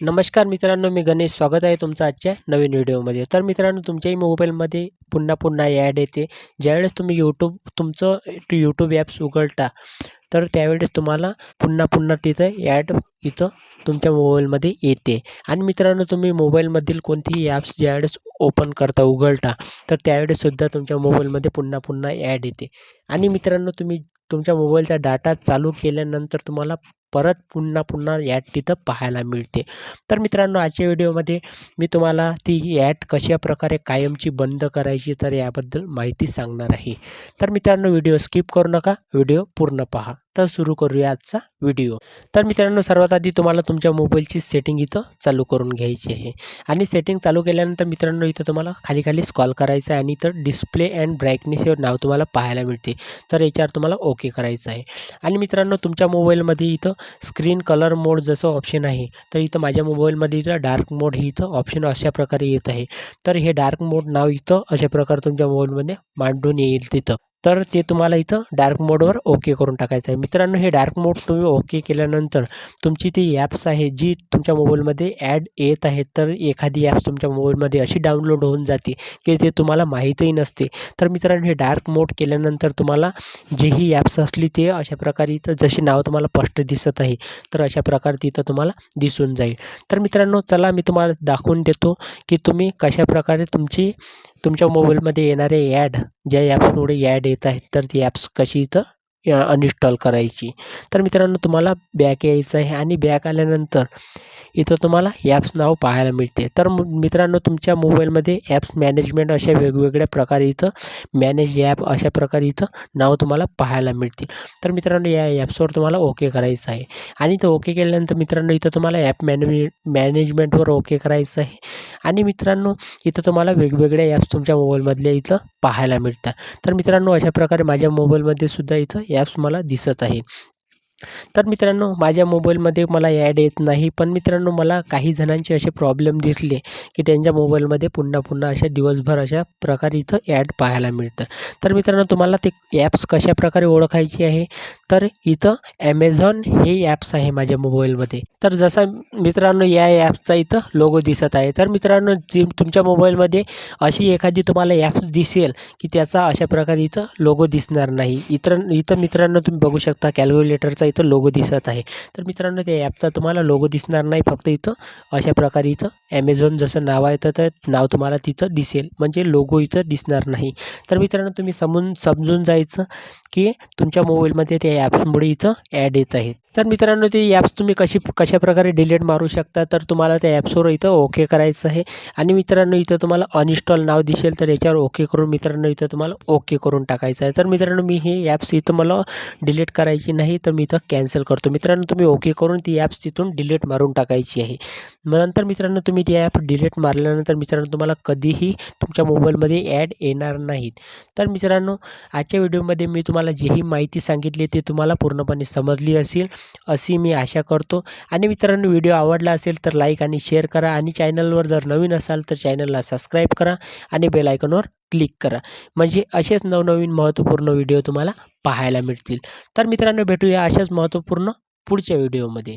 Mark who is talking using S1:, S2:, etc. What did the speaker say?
S1: नमस्कार मित्रांनो मी गणेश. स्वागत आहे तुमचं आजच्या नवीन व्हिडिओमध्ये. तर मित्रांनो तुमच्याही मोबाईलमध्ये पुन्हा पुन्हा ॲड येते. ज्यावेळेस तुम्ही यूट्यूब तुमचं यूट्यूब ॲप्स उघडता तर त्यावेळेस तुम्हाला पुन्हा पुन्हा तिथं ॲड इथं तुमच्या मोबाईलमध्ये येते. आणि मित्रांनो तुम्ही मोबाईलमधील कोणतीही ॲप्स ज्यावेळेस ओपन करता उघडता तर त्यावेळेससुद्धा तुमच्या मोबाईलमध्ये पुन्हा पुन्हा ॲड येते. आणि मित्रांनो तुम्ही तुमच्या मोबाईलचा डाटा चालू केल्यानंतर तुम्हाला परत पुन्हा पुन्हा ॲड तिथं पाहायला मिळते. तर मित्रांनो आजच्या व्हिडिओमध्ये मी तुम्हाला ती ॲड कशाप्रकारे कायमची बंद करायची तर याबद्दल माहिती सांगणार आहे. तर मित्रांनो व्हिडिओ स्किप करू नका व्हिडिओ पूर्ण पहा. तर सुरू करूया आजचा व्हिडिओ. तर मित्रांनो सर्वात आधी तुम्हाला तुमच्या मोबाईलची सेटिंग इथं चालू करून घ्यायची आहे. आणि सेटिंग चालू केल्यानंतर मित्रांनो इथं तुम्हाला खाली खाली स्कॉल करायचं आहे आणि इथं डिस्प्ले अँड ब्राईटनेस हे नाव तुम्हाला पाहायला मिळते. तर याच्यावर तुम्हाला ओके करायचं आहे. आणि मित्रांनो तुमच्या मोबाईलमध्ये इथं स्क्रीन कलर मोड जसं ऑप्शन आहे तर इथं माझ्या मोबाईलमध्ये इथं डार्क मोड ही इथं ऑप्शन अशा प्रकारे येत आहे. तर हे डार्क मोड नाव इथं अशा प्रकारे तुमच्या मोबाईलमध्ये मांडून येईल तिथं. तर ते तुम्हाला इथं डार्क मोडवर ओके करून टाकायचं आहे. मित्रांनो हे डार्क मोड तुम्ही ओके केल्यानंतर तुमची ती ॲप्स आहे जी तुमच्या मोबाईलमध्ये ॲड येत आहे तर एखादी ॲप्स तुमच्या मोबाईलमध्ये अशी डाउनलोड होऊन जाते की ते तुम्हाला माहीतही नसते. तर मित्रांनो हे डार्क मोड केल्यानंतर तुम्हाला जेही ॲप्स असली ते अशा प्रकारे इथं जशी नाव तुम्हाला स्पष्ट दिसत आहे तर अशा प्रकारे तिथं तुम्हाला दिसून जाईल. तर मित्रांनो चला मी तुम्हाला दाखवून देतो की तुम्ही कशाप्रकारे तुमची तुमच्या मोबाईलमध्ये येणारे ॲड ज्या ॲप्समुळे ॲड येत आहेत तर ती ॲप्स कशी इथं अनइन्स्टॉल करायची? तर मित्रांनो तुम्हाला बॅक यायचं आहे आणि बॅक आल्यानंतर इथं तुम्हाला ॲप्स नाव पाहायला मिळते. तर मित्रांनो तुमच्या मोबाईलमध्ये ॲप्स मॅनेजमेंट अशा वेगवेगळ्या प्रकारे इथं मॅनेज ॲप अशा प्रकारे इथं नाव तुम्हाला पाहायला मिळतील. तर मित्रांनो या ॲप्सवर तुम्हाला ओके करायचं आहे. आणि तो ओके केल्यानंतर मित्रांनो इथं तुम्हाला ॲप मॅने मॅनेजमेंटवर ओके करायचं आहे. आणि मित्रांनो इथं तुम्हाला वेगवेगळ्या ॲप्स तुमच्या मोबाईलमधल्या इथं पाहायला मिळतात. तर मित्रांनो अशा प्रकारे माझ्या मोबाईलमध्ये सुद्धा इथं ॲप्स मला दिसत आहे. तर मित्रांनो माझ्या मोबाईलमध्ये मला ॲड येत नाही पण मित्रांनो मला काही जणांचे असे प्रॉब्लेम दिसले की त्यांच्या मोबाईलमध्ये पुन्हा पुन्हा अशा दिवसभर अशा प्रकारे इथं ॲड पाहायला मिळतं. तर मित्रांनो तुम्हाला ते ॲप्स कशाप्रकारे ओळखायची आहे? तर इथं ॲमेझॉन हे ॲप्स आहे माझ्या मोबाईलमध्ये. तर जसा मित्रांनो या ॲपचा इथं लोगो दिसत आहे. तर मित्रांनो जी तुमच्या मोबाईलमध्ये अशी एखादी तुम्हाला ॲप्स दिसेल की त्याचा अशा प्रकारे इथं लोगो दिसणार नाही. इतर इथं मित्रांनो तुम्ही बघू शकता कॅल्क्युलेटरचा इथं लोगो दिसत आहे. तर मित्रांनो त्या ॲपचा तुम्हाला लोगो दिसणार नाही फक्त इथं. अशा प्रकारे इथं ॲमेझॉन जसं नाव आहे तर नाव तुम्हाला तिथं दिसेल. म्हणजे लोगो इथं दिसणार नाही. तर मित्रांनो तुम्ही समजून समजून जायचं. की तुमच्या मोबाईलमध्ये त्या ॲप्समुळे इथं ॲड येत आहेत तर मित्रांनो ते ॲप्स तुम्ही कशी कशाप्रकारे डिलीट मारू शकता तर तुम्हाला त्या ॲप्सवर इथं ओके करायचं आहे. आणि मित्रांनो इथं तुम्हाला अनइन्स्टॉल नाव दिसेल तर याच्यावर ओके करून मित्रांनो इथं तुम्हाला ओके करून टाकायचं आहे. तर मित्रांनो मी हे ॲप्स इथं मला डिलीट करायची नाही तर मी इथं कॅन्सल करतो. मित्रांनो तुम्ही ओके करून ती ॲप्स तिथून डिलीट मारून टाकायची आहे. नंतर मित्रांनो तुम्ही ती ॲप डिलीट मारल्यानंतर मित्रांनो तुम्हाला कधीही तुमच्या मोबाईलमध्ये ॲड येणार नाहीत. तर मित्रांनो आजच्या व्हिडिओमध्ये मी तुम्हाला तुम्हाला जेही माहिती सांगितली ती तुम्हाला पूर्णपणे समजली असेल अशी मी आशा करतो. आणि मित्रांनो व्हिडिओ आवडला असेल तर लाईक आणि शेअर करा आणि चॅनलवर जर नवीन असाल तर चॅनलला सबस्क्राईब करा आणि बेलायकनवर क्लिक करा. म्हणजे असेच नवनवीन महत्त्वपूर्ण व्हिडिओ तुम्हाला पाहायला मिळतील. तर मित्रांनो भेटूया अशाच महत्त्वपूर्ण पुढच्या व्हिडिओमध्ये.